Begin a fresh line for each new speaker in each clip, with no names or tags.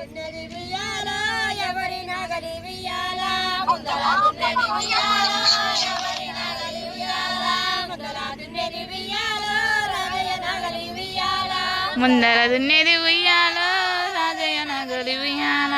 దున్నది వియాల ఎవరి రాజయ్య నగలి వియాల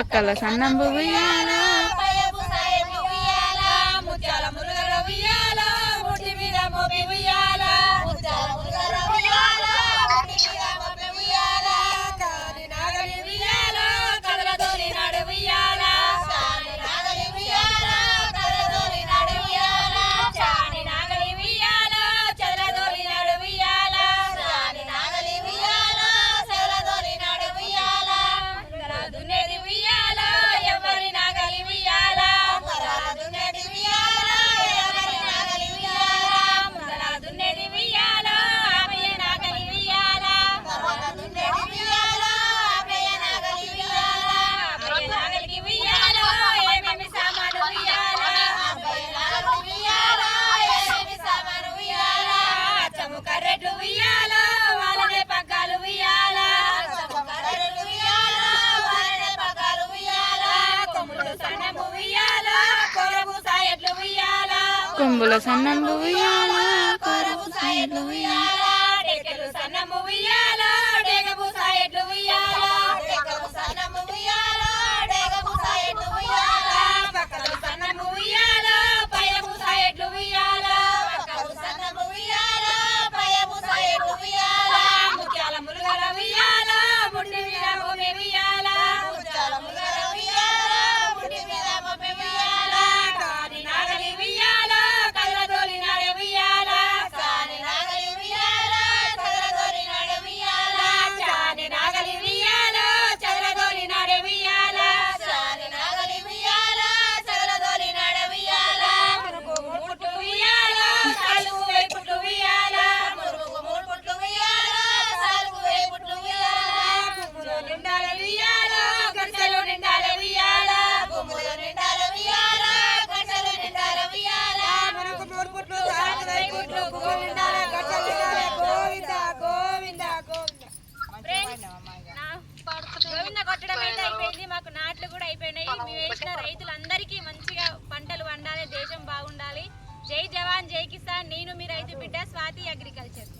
పక్కల
సన్నం బుయ్యాల కుంబుల సన్నము
ఉయ్యాల
కరపు సైలు ఉయ్యాల టెక్కలు సన్నము
ఉయ్యాల. మాకు నాట్లు కూడా అయిపోయినాయి. మేము వేసిన రైతులందరికీ మంచిగా పంటలు పండాలి దేశం బాగుండాలి. జై జవాన్ జై కిసాన్. నేను మీ రైతు బిడ్డ స్వాతి అగ్రికల్చర్.